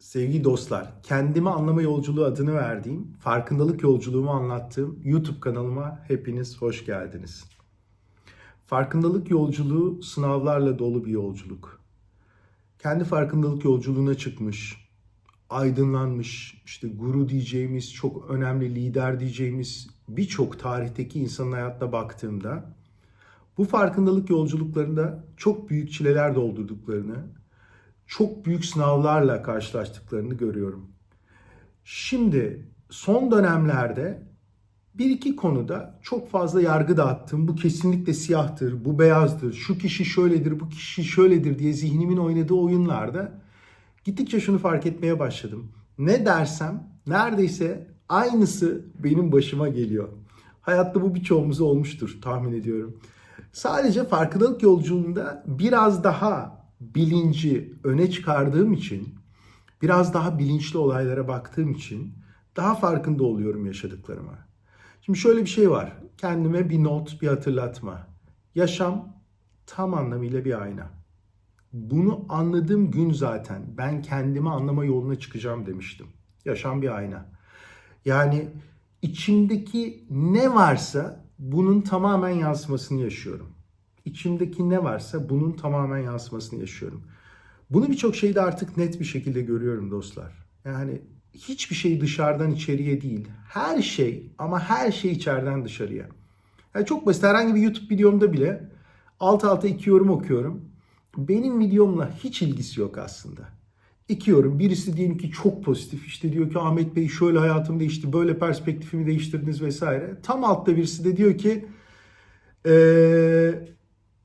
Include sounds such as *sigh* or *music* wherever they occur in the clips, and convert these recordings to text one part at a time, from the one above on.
Sevgili dostlar, kendimi anlama yolculuğu adını verdiğim, farkındalık yolculuğumu anlattığım YouTube kanalıma hepiniz hoş geldiniz. Farkındalık yolculuğu sınavlarla dolu bir yolculuk. Kendi farkındalık yolculuğuna çıkmış, aydınlanmış, işte guru diyeceğimiz, çok önemli lider diyeceğimiz birçok tarihteki insanın hayatına baktığımda bu farkındalık yolculuklarında çok büyük çileler doldurduklarını, çok büyük sınavlarla karşılaştıklarını görüyorum. Şimdi son dönemlerde bir iki konuda çok fazla yargı dağıttım. Bu kesinlikle siyahtır, bu beyazdır, şu kişi şöyledir, bu kişi şöyledir diye zihnimin oynadığı oyunlarda gittikçe şunu fark etmeye başladım. Ne dersem neredeyse aynısı benim başıma geliyor. Hayatta bu birçoğumuza olmuştur tahmin ediyorum. Sadece farkındalık yolculuğunda biraz daha bilinci öne çıkardığım için, biraz daha bilinçli olaylara baktığım için daha farkında oluyorum yaşadıklarıma. Şimdi şöyle bir şey var. Kendime bir not, bir hatırlatma. Yaşam tam anlamıyla bir ayna. Bunu anladığım gün zaten ben kendimi anlama yoluna çıkacağım demiştim. Yaşam bir ayna. Yani içimdeki ne varsa bunun tamamen yansımasını yaşıyorum. İçimdeki ne varsa bunun tamamen yansımasını yaşıyorum. Bunu birçok şeyde artık net bir şekilde görüyorum dostlar. Yani hiçbir şey dışarıdan içeriye değil. Her şey ama her şey içeriden dışarıya. Yani çok basit herhangi bir YouTube videomda bile alt alta iki yorum okuyorum. Benim videomla hiç ilgisi yok aslında. İki yorum. Birisi diyelim ki çok pozitif. İşte diyor ki Ahmet Bey şöyle hayatım değişti, böyle perspektifimi değiştirdiniz vesaire. Tam altta birisi de diyor ki ee,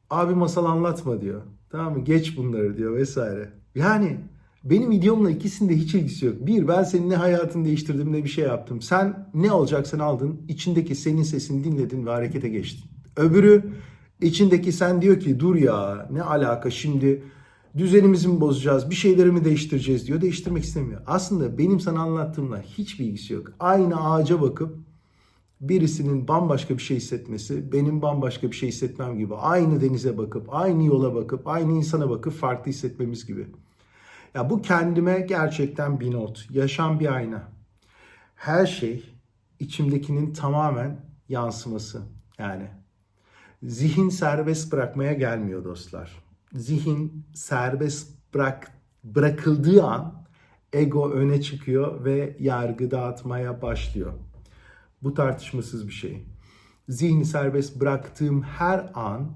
abi masal anlatma diyor. Tamam mı? Geç bunları diyor vesaire. Yani benim videomla ikisinde hiç ilgisi yok. Bir, ben senin ne hayatını değiştirdim ne bir şey yaptım. Sen ne olacaksan aldın. içindeki senin sesini dinledin ve harekete geçtin. Öbürü içindeki sen diyor ki dur ya ne alaka şimdi düzenimizi mi bozacağız, bir şeyleri mi değiştireceğiz diyor. Değiştirmek istemiyor. Aslında benim sana anlattığımla hiçbir ilgisi yok. Aynı ağaca bakıp birisinin bambaşka bir şey hissetmesi, benim bambaşka bir şey hissetmem gibi. Aynı denize bakıp, aynı yola bakıp, aynı insana bakıp farklı hissetmemiz gibi. Ya bu kendime gerçekten bir not. Yaşam bir ayna. Her şey içimdekinin tamamen yansıması. Yani zihin serbest bırakmaya gelmiyor dostlar. Zihin serbest bırak bırakıldığı an ego öne çıkıyor ve yargı dağıtmaya başlıyor. Bu tartışmasız bir şey. Zihni serbest bıraktığım her an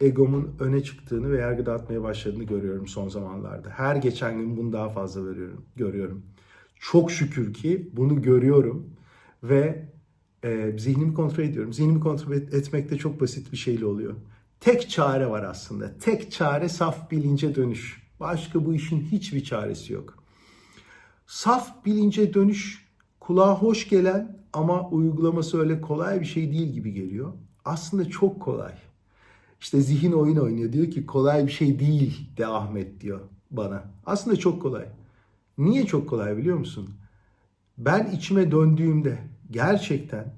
egomun öne çıktığını ve yargı dağıtmaya başladığını görüyorum son zamanlarda. Her geçen gün bunu daha fazla veriyorum, görüyorum. Çok şükür ki bunu görüyorum ve e, zihnimi kontrol ediyorum. Zihnimi kontrol et- etmek de çok basit bir şeyle oluyor. Tek çare var aslında. Tek çare saf bilince dönüş. Başka bu işin hiçbir çaresi yok. Saf bilince dönüş kulağa hoş gelen ama uygulaması öyle kolay bir şey değil gibi geliyor. Aslında çok kolay. İşte zihin oyun oynuyor. Diyor ki kolay bir şey değil de Ahmet diyor bana. Aslında çok kolay. Niye çok kolay biliyor musun? Ben içime döndüğümde gerçekten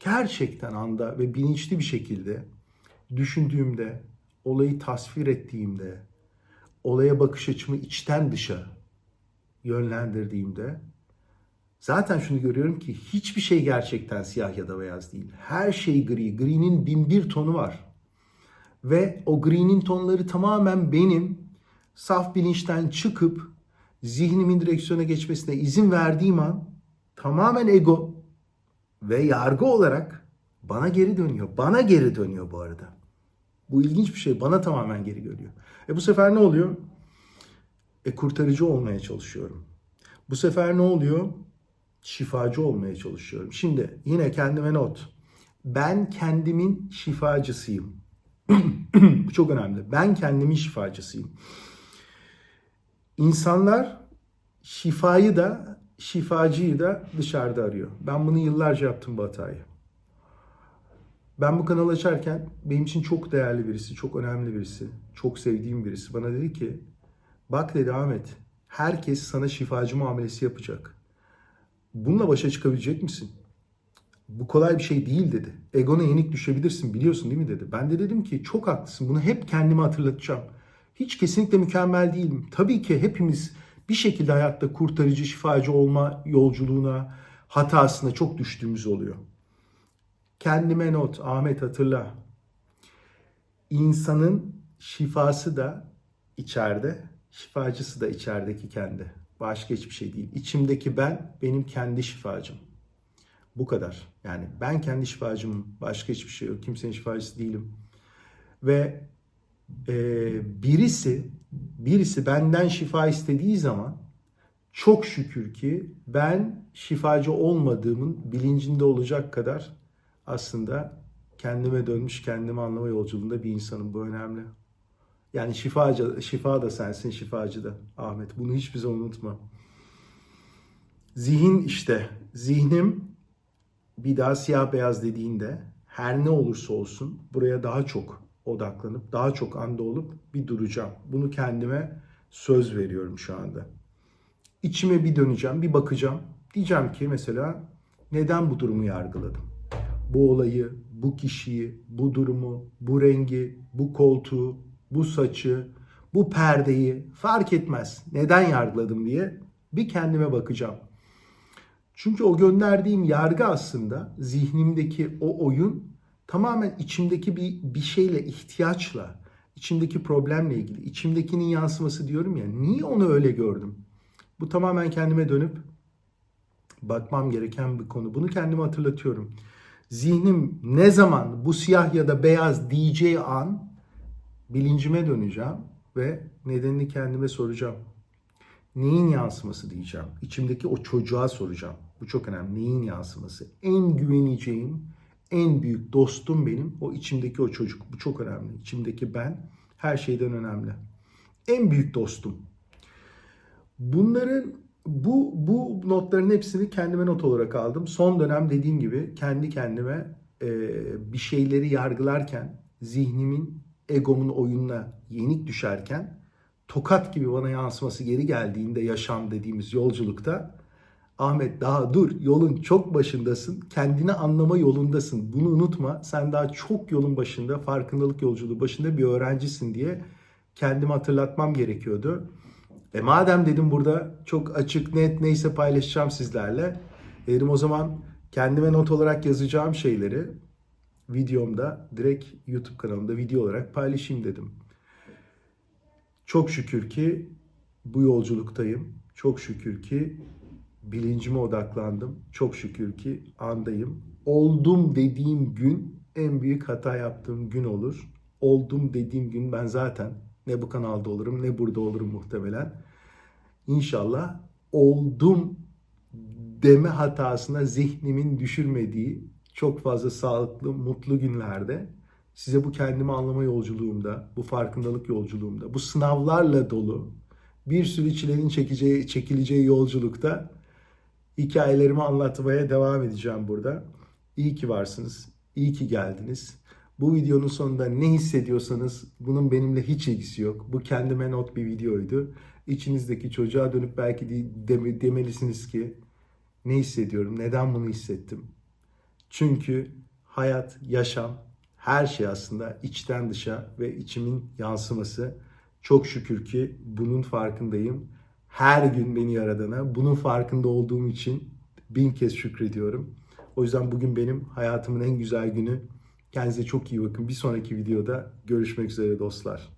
gerçekten anda ve bilinçli bir şekilde düşündüğümde, olayı tasvir ettiğimde, olaya bakış açımı içten dışa yönlendirdiğimde zaten şunu görüyorum ki hiçbir şey gerçekten siyah ya da beyaz değil. Her şey gri. Gri'nin bin bir tonu var. Ve o gri'nin tonları tamamen benim saf bilinçten çıkıp zihnimin direksiyona geçmesine izin verdiğim an tamamen ego ve yargı olarak bana geri dönüyor. Bana geri dönüyor bu arada. Bu ilginç bir şey. Bana tamamen geri geliyor. E bu sefer ne oluyor? E kurtarıcı olmaya çalışıyorum. Bu sefer ne oluyor? Şifacı olmaya çalışıyorum. Şimdi yine kendime not. Ben kendimin şifacısıyım. *clears throat* Bu çok önemli. Ben kendimin şifacısıyım. İnsanlar şifayı da şifacıyı da dışarıda arıyor. Ben bunu yıllarca yaptım bu hatayı. Ben bu kanalı açarken benim için çok değerli birisi, çok önemli birisi, çok sevdiğim birisi bana dedi ki bak dedi Ahmet herkes sana şifacı muamelesi yapacak. Bununla başa çıkabilecek misin? Bu kolay bir şey değil dedi. Egona yenik düşebilirsin biliyorsun değil mi dedi. Ben de dedim ki çok haklısın bunu hep kendime hatırlatacağım. Hiç kesinlikle mükemmel değilim. Tabii ki hepimiz bir şekilde hayatta kurtarıcı, şifacı olma yolculuğuna, hatasına çok düştüğümüz oluyor. Kendime not, Ahmet hatırla. İnsanın şifası da içeride, şifacısı da içerideki kendi. Başka hiçbir şey değil. İçimdeki ben benim kendi şifacım. Bu kadar. Yani ben kendi şifacımım. Başka hiçbir şey yok. Kimsenin şifacısı değilim. Ve e, birisi birisi benden şifa istediği zaman çok şükür ki ben şifacı olmadığımın bilincinde olacak kadar aslında kendime dönmüş, kendimi anlama yolculuğunda bir insanım. Bu önemli. Yani şifacı, şifa da sensin, şifacı da Ahmet. Bunu hiçbir zaman unutma. Zihin işte. Zihnim bir daha siyah beyaz dediğinde her ne olursa olsun buraya daha çok odaklanıp, daha çok anda olup bir duracağım. Bunu kendime söz veriyorum şu anda. İçime bir döneceğim, bir bakacağım. Diyeceğim ki mesela neden bu durumu yargıladım? Bu olayı, bu kişiyi, bu durumu, bu rengi, bu koltuğu, bu saçı, bu perdeyi fark etmez. Neden yargıladım diye bir kendime bakacağım. Çünkü o gönderdiğim yargı aslında zihnimdeki o oyun tamamen içimdeki bir, bir şeyle, ihtiyaçla, içimdeki problemle ilgili. içimdekinin yansıması diyorum ya. Niye onu öyle gördüm? Bu tamamen kendime dönüp bakmam gereken bir konu. Bunu kendime hatırlatıyorum. Zihnim ne zaman bu siyah ya da beyaz diyeceği an bilincime döneceğim ve nedenini kendime soracağım. Neyin yansıması diyeceğim. İçimdeki o çocuğa soracağım. Bu çok önemli. Neyin yansıması? En güveneceğim, en büyük dostum benim o içimdeki o çocuk. Bu çok önemli. İçimdeki ben her şeyden önemli. En büyük dostum. Bunların bu bu notların hepsini kendime not olarak aldım. Son dönem dediğim gibi kendi kendime e, bir şeyleri yargılarken zihnimin egomun oyununa yenik düşerken tokat gibi bana yansıması geri geldiğinde yaşam dediğimiz yolculukta Ahmet daha dur yolun çok başındasın. Kendini anlama yolundasın. Bunu unutma. Sen daha çok yolun başında, farkındalık yolculuğu başında bir öğrencisin diye kendimi hatırlatmam gerekiyordu. E madem dedim burada çok açık, net neyse paylaşacağım sizlerle. Dedim o zaman kendime not olarak yazacağım şeyleri videomda direkt YouTube kanalımda video olarak paylaşayım dedim. Çok şükür ki bu yolculuktayım. Çok şükür ki bilincime odaklandım. Çok şükür ki andayım. Oldum dediğim gün en büyük hata yaptığım gün olur. Oldum dediğim gün ben zaten ne bu kanalda olurum ne burada olurum muhtemelen. İnşallah oldum deme hatasına zihnimin düşürmediği çok fazla sağlıklı, mutlu günlerde size bu kendimi anlama yolculuğumda, bu farkındalık yolculuğumda, bu sınavlarla dolu bir sürü çilenin çekeceği, çekileceği yolculukta hikayelerimi anlatmaya devam edeceğim burada. İyi ki varsınız, iyi ki geldiniz. Bu videonun sonunda ne hissediyorsanız bunun benimle hiç ilgisi yok. Bu kendime not bir videoydu. İçinizdeki çocuğa dönüp belki de, demelisiniz ki ne hissediyorum, neden bunu hissettim? Çünkü hayat, yaşam, her şey aslında içten dışa ve içimin yansıması. Çok şükür ki bunun farkındayım. Her gün beni yaradana bunun farkında olduğum için bin kez şükrediyorum. O yüzden bugün benim hayatımın en güzel günü. Kendinize çok iyi bakın. Bir sonraki videoda görüşmek üzere dostlar.